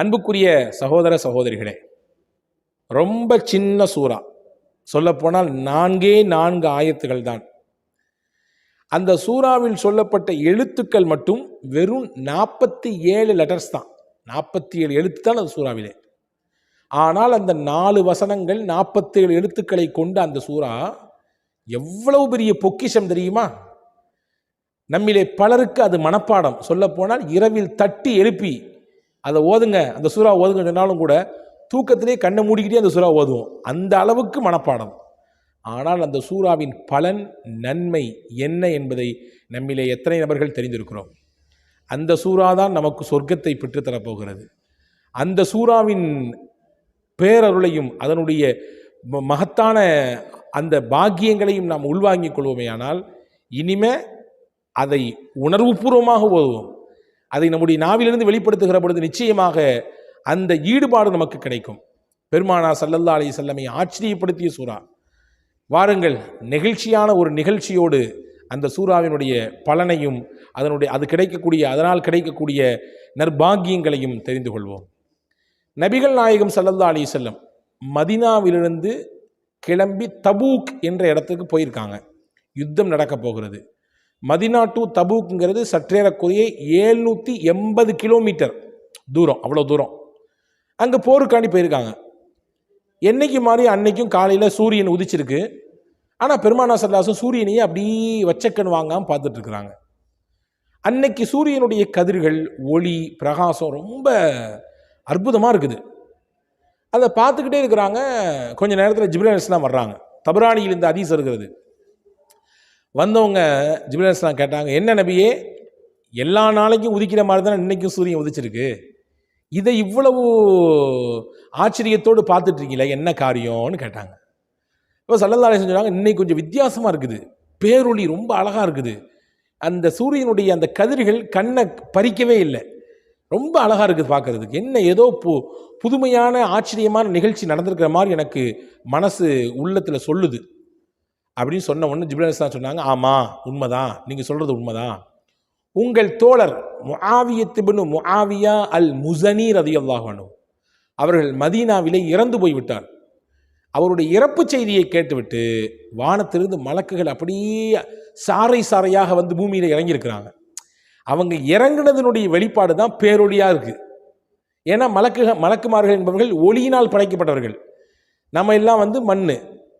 அன்புக்குரிய சகோதர சகோதரிகளே ரொம்ப சின்ன சூறா. சொல்லப்போனால் நான்கே நான்கு ஆயத்துகள் தான். அந்த சூறாவில் சொல்லப்பட்ட எழுத்துக்கள் மட்டும் வெறும் நாற்பத்தி ஏழு லெட்டர்ஸ் தான். நாற்பத்தி ஏழு எழுத்து தான் அந்த சூறாவிலே. ஆனால் அந்த நாலு வசனங்கள் நாற்பத்தேழு எழுத்துக்களை கொண்ட அந்த சூறா எவ்வளவு பெரிய பொக்கிஷம் தெரியுமா? நம்மிலே பலருக்கு அது மனப்பாடம். சொல்லப்போனால் இரவில் தட்டி எழுப்பி அதை ஓதுங்க. அந்த சூறா ஓதுங்க சொன்னாலும் கூட தூக்கத்திலே கண்ணை மூடிக்கிட்டே அந்த சூறா ஓதுவோம். அந்த அளவுக்கு மனப்பாடம். ஆனால் அந்த சூறாவின் பலன் நன்மை என்ன என்பதை நம்மிலே எத்தனை நபர்கள் தெரிந்திருக்கிறோம். அந்த சூறா தான் நமக்கு சொர்க்கத்தை பெற்றுத்தரப் போகிறது. அந்த சூறாவின் பேரருளையும் அதனுடைய ம- மகத்தான அந்த பாக்கியங்களையும் நாம் உள்வாங்கிக் கொள்வோமேயானால் இனிமே அதை உணர்வுபூர்வமாக ஓதுவோம். அதை நம்முடைய நாவிலிருந்து வெளிப்படுத்துகிற பொழுது நிச்சயமாக அந்த ஈடுபாடு நமக்கு கிடைக்கும். பெருமானா சல்லல்லா அலி செல்லமை ஆச்சரியப்படுத்திய சூறா. வாருங்கள் நெகிழ்ச்சியான ஒரு நிகழ்ச்சியோடு அந்த சூறாவினுடைய பலனையும் அதனுடைய அது கிடைக்கக்கூடிய அதனால் கிடைக்கக்கூடிய நற்பாகியங்களையும் தெரிந்து கொள்வோம். நபிகள் நாயகம் சல்லல்லா அலி செல்லம் மதினாவிலிருந்து கிளம்பி தபூக் என்ற இடத்துக்கு போயிருக்காங்க. யுத்தம் நடக்கப் போகிறது. மதினா டு தபூக்ங்கிறது சற்றேறக்குரிய ஏழ்நூற்றி எண்பது கிலோமீட்டர் தூரம் அவ்வளோ தூரம். அங்கே போருக்காண்டி போயிருக்காங்க. என்னைக்கு மாதிரி அன்னைக்கும் காலையில் சூரியன் உதிச்சிருக்கு. ஆனால் பெருமானா சல்லாசும் சூரியனையே அப்படியே வச்சக்கண் வாங்காமல் பார்த்துட்டு இருக்கிறாங்க அன்னைக்கு சூரியனுடைய கதிர்கள் ஒளி பிரகாசம் ரொம்ப அற்புதமாக இருக்குது. அதை பார்த்துக்கிட்டே இருக்கிறாங்க. கொஞ்ச நேரத்தில் ஜிப்ரேல்ஸ்லாம் வர்றாங்க. தபரானியில் இந்த அதீஸ் இருக்கிறது வந்தவங்க ஜிப்ரேல் இஸ்லாம் கேட்டாங்க என்ன நபியே எல்லா நாளைக்கும் உதிக்கிற மாதிரி தானே இன்றைக்கும் சூரியன் உதிச்சிருக்கு? இதை இவ்வளவு ஆச்சரியத்தோடு பார்த்துட்ருக்கீங்களே என்ன காரியம்னு கேட்டாங்க. இப்போ சல்லல்லா செஞ்சாங்க இன்னைக்கு கொஞ்சம் வித்தியாசமாக இருக்குது. பேரொளி ரொம்ப அழகாக இருக்குது. அந்த சூரியனுடைய அந்த கதிர்கள் கண்ணை பறிக்கவே இல்லை. ரொம்ப அழகாக இருக்குது பார்க்குறதுக்கு. என்ன ஏதோ பு புதுமையான ஆச்சரியமான நிகழ்ச்சி நடந்திருக்கிற மாதிரி எனக்கு மனசு உள்ளத்தில் சொல்லுது. அப்படின்னு சொன்ன உடனே ஜிப்ரல் தான் சொன்னாங்க ஆமாம் உண்மைதான். நீங்கள் சொல்கிறது உண்மைதான். உங்கள் தோழர் முஆவியத்துபின் முஆவியா அல் முசனி ரதியல்லாஹு அவர்கள் மதீனாவிலே இறந்து போய்விட்டார். அவருடைய இறப்பு செய்தியை கேட்டுவிட்டு வானத்திலிருந்து மலக்குகள் அப்படியே சாறை சாறையாக வந்து பூமியில் இறங்கியிருக்கிறாங்க. அவங்க இறங்கினதனுடைய வெளிப்பாடு தான் பேரொழியாக இருக்குது ஏன்னா மலக்கு மலக்குமார்கள் என்பவர்கள் ஒளியினால் படைக்கப்பட்டவர்கள். நம்ம எல்லாம் வந்து மண்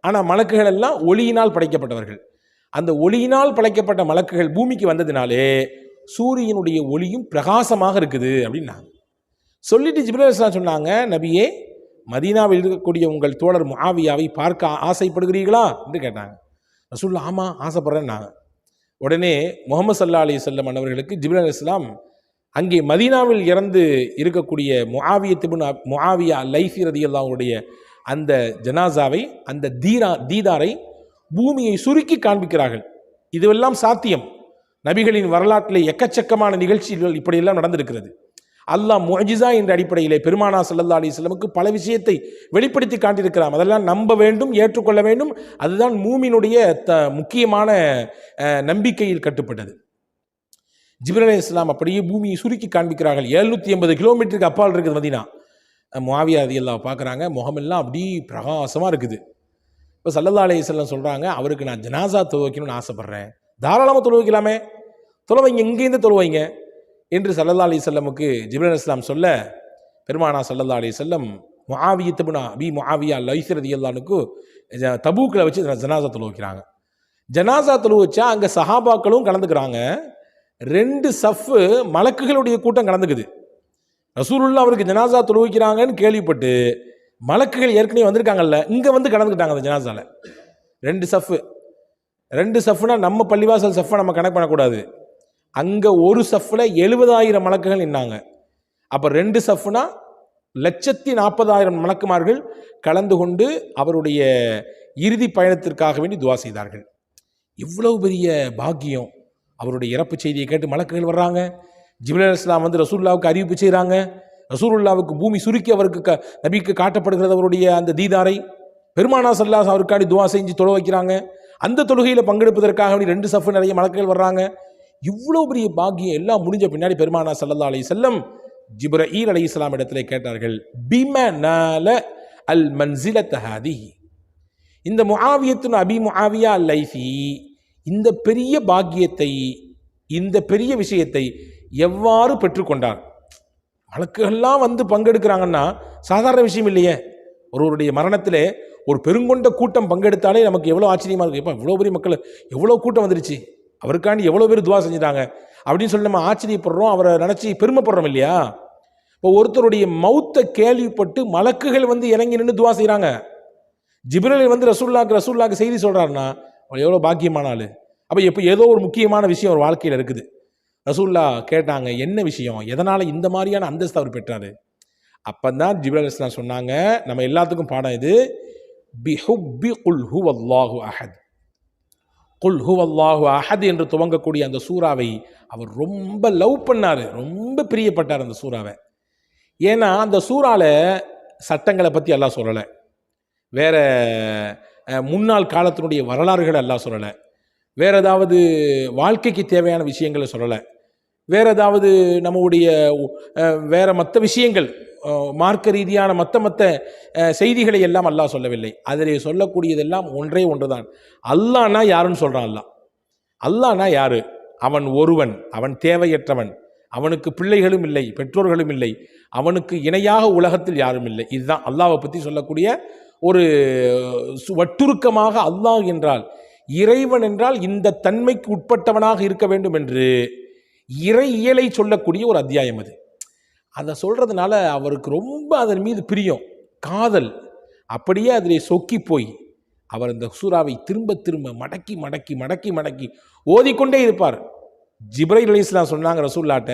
ஆனால் மலக்குகள் எல்லாம் ஒளியினால் படைக்கப்பட்டவர்கள். அந்த ஒளியினால் படைக்கப்பட்ட மலக்குகள் பூமிக்கு வந்ததினாலே சூரியனுடைய ஒளியும் பிரகாசமாக இருக்குது அப்படின்னாங்க. சொல்லிட்டு ஜிப்ரேல் சொன்னாங்க நபியே மதீனாவில் இருக்கக்கூடிய உங்கள் தோழர் மாவியாவை பார்க்க ஆசைப்படுகிறீர்களா? என்று கேட்டாங்க. ரசூல்லா ஆமாம் ஆசைப்படுறேன்னாங்க. உடனே முகமது சல்லா அலி செல்லம் அவர்களுக்கு அலி இஸ்லாம் அங்கே மதீனாவில் இறந்து இருக்கக்கூடிய முஆவியத்துபின் முஆவியா லைஃபி ரதியல்லாவுடைய அந்த ஜனாசாவை அந்த தீரா தீதாரை பூமியை சுருக்கி காண்பிக்கிறார்கள். இதுவெல்லாம் சாத்தியம். நபிகளின் வரலாற்றிலே எக்கச்சக்கமான நிகழ்ச்சிகள் இப்படியெல்லாம் நடந்திருக்கிறது. அல்லாஹ் முஜிசா என்ற அடிப்படையிலே பெருமானா சல்லா அலி பல விஷயத்தை வெளிப்படுத்தி காட்டியிருக்கிறார் அதெல்லாம் நம்ப வேண்டும் ஏற்றுக்கொள்ள வேண்டும். அதுதான் மூமினுடைய த முக்கியமான நம்பிக்கையில் கட்டுப்பட்டது. ஜிப்ரல் இஸ்லாம் அப்படியே பூமியை சுருக்கி காண்பிக்கிறார்கள். எழுநூற்றி எண்பது கிலோமீட்டருக்கு அப்பால் இருக்குது மதினா. முவாவியா ரதி பார்க்குறாங்க. முகமெல்லாம் அப்படி பிரகாசமாக இருக்குது. இப்போ சல்லல்லா அலைஹிஸ்ஸலாம் சொல்கிறாங்க அவருக்கு நான் ஜனாசா துவைக்கணும்னு ஆசைப்பட்றேன். தாராளமாக தொழு தொழுவைங்க எங்கேருந்து தொழுவைங்க இங்கேருந்து என்று சல்லல்லா அலி செல்லமுக்கு ஜிப்ரல் இஸ்லாம் சொல்ல பெருமானா சல்லல்லா அலி செல்லம் முஆவியத்துபுனா மாவியா முஆவியா லைசரதி அல்லானுக்கு தபூக்கில் வச்சு ஜனாசா தொழுவிக்கிறாங்க ஜனாசா தொழுவச்சா அங்கே சஹாபாக்களும் கலந்துக்கிறாங்க. ரெண்டு சஃப்பு மலக்குகளுடைய கூட்டம் கலந்துக்குது. ரசூலுல்லா அவருக்கு ஜனாசா தொழுவிக்கிறாங்கன்னு கேள்விப்பட்டு மலக்குகள் ஏற்கனவே வந்திருக்காங்கல்ல இங்கே வந்து கலந்துக்கிட்டாங்க அந்த ஜனாசாவில் ரெண்டு சஃப்பு ரெண்டு சஃப்னா நம்ம பள்ளிவாசல் சஃப்பை நம்ம கணக்கு பண்ணக்கூடாது. அங்கே ஒரு சஃப்பில் எழுபதாயிரம் மலக்குகள் நின்னாங்க. அப்போ ரெண்டு சஃப்னா லட்சத்தி நாற்பதாயிரம் மலக்குமார்கள் கலந்து கொண்டு அவருடைய இறுதி பயணத்திற்காக வேண்டி துவா செய்தார்கள். இவ்வளவு பெரிய பாக்கியம். அவருடைய இறப்பு செய்தியை கேட்டு மலக்குகள் வர்றாங்க. ஜிப்ரல் இஸ்லாம் வந்து ரசூல்லாவுக்கு அறிவிப்பு செய்கிறாங்க ரசூலுல்லாவுக்கு பூமி சுருக்கி அவருக்கு க நபிக்கு காட்டப்படுகிறது அவருடைய அந்த தீதாரை. பெருமானா சல்லாஸ் அவருக்காடி துவா செஞ்சு தொழ வைக்கிறாங்க. அந்த தொழுகையில் பங்கெடுப்பதற்காக வேண்டி ரெண்டு சஃபு நிறைய மலக்குகள் வர்றாங்க. இவ்வளோ பெரிய பாக்கியம் எல்லாம் முடிஞ்ச பின்னாடி பெருமானா சல்லல்லா அலி செல்லம் ஜிப்ரஈல் அலி இஸ்லாம் இடத்திலே கேட்டார்கள். பிமனால அல் மன்சில தஹாதி இந்த முஆவியத்துன் அபி முஆவியா லைஃபி. இந்த பெரிய பாக்கியத்தை இந்த பெரிய விஷயத்தை எவ்வாறு பெற்றுக்கொண்டார்? வழக்குகள்லாம் வந்து பங்கெடுக்கிறாங்கன்னா சாதாரண விஷயம் இல்லையே. ஒருவருடைய மரணத்திலே ஒரு பெருங்கொண்ட கூட்டம் பங்கெடுத்தாலே நமக்கு எவ்வளோ ஆச்சரியமாக இருக்கும் இப்போ இவ்வளோ பெரிய மக்கள் எவ்வளோ கூட்டம் வந்துருச்சு. அவருக்காண்டி எவ்வளோ பேர் துவா செஞ்சுட்டாங்க. அப்படின்னு சொல்லி நம்ம ஆச்சரியப்படுறோம் அவரை நினச்சி பெருமைப்படுறோம் இல்லையா? இப்போ ஒருத்தருடைய மௌத்தை கேள்விப்பட்டு மலக்குகள் வந்து இறங்கி நின்று துவா செய்கிறாங்க ஜிப்ரேல் வந்து ரசூல்லாக்கு ரசூல்லாக்கு செய்தி சொல்கிறாருன்னா அவர் எவ்வளோ பாக்கியமான ஆள். அப்போ எப்போ ஏதோ ஒரு முக்கியமான விஷயம் ஒரு வாழ்க்கையில் இருக்குது. ரசூல்லா கேட்டாங்க என்ன விஷயம்? எதனால் இந்த மாதிரியான அந்தஸ்து அவர் பெற்றாரு? அப்போ தான் ஜிப்ரேல் இஸ்லாம் சொன்னாங்க நம்ம எல்லாத்துக்கும் பாடம் இது பிஹுப்பி குல் ஹு அல்லாஹு அஹத். குல் ஹு அல்லாஹு அஹத் என்று துவங்கக்கூடிய அந்த சூறாவை அவர் ரொம்ப லவ் பண்ணார் ரொம்ப பிரியப்பட்டார் அந்த சூறாவை. ஏன்னா அந்த சூறால சட்டங்களை பற்றி எல்லாம் சொல்லலை. வேற முன்னாள் காலத்தினுடைய வரலாறுகளை எல்லாம் சொல்லலை. வேற ஏதாவது வாழ்க்கைக்கு தேவையான விஷயங்களை சொல்லலை. வேற ஏதாவது நம்முடைய வேறு வேற மற்ற விஷயங்கள் மார்க்க ரீதியான மற்ற மற்ற செய்திகளை எல்லாம் அல்லாஹ் சொல்லவில்லை. அதில் சொல்லக்கூடியதெல்லாம் ஒன்றே ஒன்றுதான். அல்லானா யாருன்னு சொல்கிறான் அல்லாஹ்? அல்லாஹ்னா யாரு? அவன் ஒருவன் அவன் தேவையற்றவன். அவனுக்கு பிள்ளைகளும் இல்லை பெற்றோர்களும் இல்லை. அவனுக்கு இணையாக உலகத்தில் யாரும் இல்லை. இதுதான் அல்லாவை பற்றி சொல்லக்கூடிய ஒரு சு- வட்டுருக்கமாக அல்லாஹ் என்றால் இறைவன் என்றால் இந்த தன்மைக்கு உட்பட்டவனாக இருக்க வேண்டும் என்று இறையியலை சொல்லக்கூடிய ஒரு அத்தியாயம் அது. அதை சொல்கிறதுனால அவருக்கு ரொம்ப அதன் மீது பிரியம் காதல். அப்படியே அதிலே சொக்கி போய் அவர் இந்த சூறாவை திரும்ப திரும்ப மடக்கி மடக்கி மடக்கி மடக்கி ஓதிக்கொண்டே இருப்பார். ஜிப்ரை அலைஹிஸ்ஸலாம் சொன்னாங்க ரசூல்லாட்ட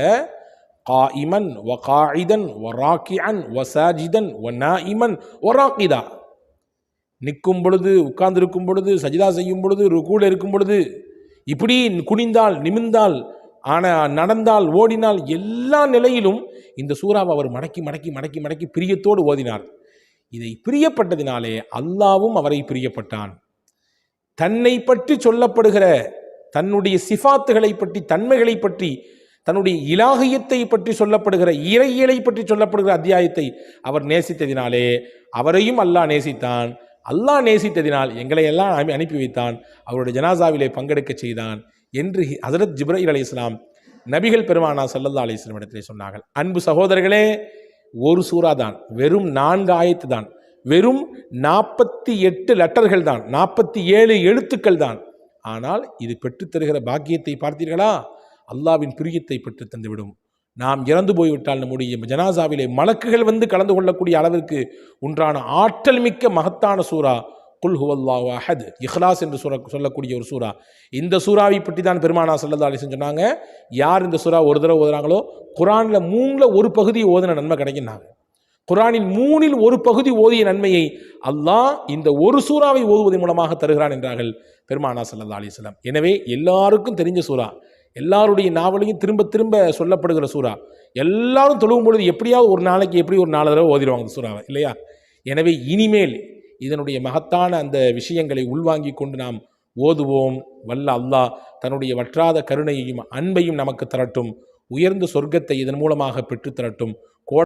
காயிமன் வ காயிதன் வ ராக்கியன் வ சாஜிதன் வ இமன் ஒ ராக்கிதா. நிற்கும் பொழுது உட்கார்ந்திருக்கும் பொழுது சஜிதா செய்யும் பொழுது ருக்கூல இருக்கும் பொழுது இப்படி குனிந்தால் நிமிர்ந்தால் ஆனால் நடந்தால் ஓடினால் எல்லா நிலையிலும் இந்த சூறாவை அவர் மடக்கி மடக்கி மடக்கி மடக்கி பிரியத்தோடு ஓதினார். இதை பிரியப்பட்டதினாலே அல்லாவும் அவரை பிரியப்பட்டான். தன்னை பற்றி சொல்லப்படுகிற தன்னுடைய சிஃபாத்துகளை பற்றி தன்மைகளை பற்றி தன்னுடைய இலாகியத்தை பற்றி சொல்லப்படுகிற இறையியலை பற்றி சொல்லப்படுகிற அத்தியாயத்தை அவர் நேசித்ததினாலே அவரையும் அல்லாஹ் நேசித்தான். அல்லாஹ் நேசித்ததினால் எங்களை எல்லாம் அனுப்பி வைத்தான். அவருடைய ஜனாசாவிலே பங்கெடுக்க செய்தான். என்று ஹசரத் ஜிப்ரீல் அலி இஸ்லாம் நபிகள் பெருமானா சல்லல்லா அலி இஸ்லாம் இடத்திலே சொன்னார்கள். அன்பு சகோதரர்களே ஒரு சூறா தான் வெறும் நான்கு ஆயத்து தான் வெறும் நாற்பத்தி எட்டு லெட்டர்கள் தான் நாற்பத்தி ஏழு எழுத்துக்கள் தான். ஆனால் இது பெற்றுத் தருகிற பாக்கியத்தை பார்த்தீர்களா? அல்லாவின் பிரியத்தை பெற்று தந்துவிடும். நாம் இறந்து போய்விட்டால் நம்முடைய ஜனாசாவிலே மலக்குகள் வந்து கலந்து கொள்ளக்கூடிய அளவிற்கு உன்றான ஆற்றல் மிக்க மகத்தான சூறா குல் ஹுவல்லாஹு அஹத். இஹ்லாஸ் என்று சொல்ல சொல்லக்கூடிய ஒரு சூறா. இந்த சூறாவை பற்றி தான் பெருமானா சல்லல்லா அலிசன் சொன்னாங்க. யார் இந்த சூறா ஒரு தடவை ஓதுறாங்களோ குரானில் மூணில் ஒரு பகுதி ஓதின நன்மை கிடைக்குன்னாங்க குரானின் மூணில் ஒரு பகுதி ஓதிய நன்மையை அல்லாஹ் இந்த ஒரு சூறாவை ஓதுவதன் மூலமாக தருகிறான் என்றார்கள் பெருமானா சல்லா அலிஸ்லாம் எனவே எல்லாருக்கும் தெரிஞ்ச சூறா. எல்லாருடைய நாவலையும் திரும்ப திரும்ப சொல்லப்படுகிற சூறா. எல்லாரும் தொழுவும் பொழுது எப்படியாவது ஒரு நாளைக்கு எப்படி ஒரு நாலு தடவை ஓதிடுவாங்க சூறாவை இல்லையா? எனவே இனிமேல் இதனுடைய மகத்தான அந்த விஷயங்களை உள்வாங்கிக் கொண்டு நாம் ஓதுவோம். வல்ல அல்லாஹ் தன்னுடைய வற்றாத கருணையையும் அன்பையும் நமக்கு தரட்டும். உயர்ந்த சொர்க்கத்தை இதன் மூலமாக பெற்றுத்தரட்டும்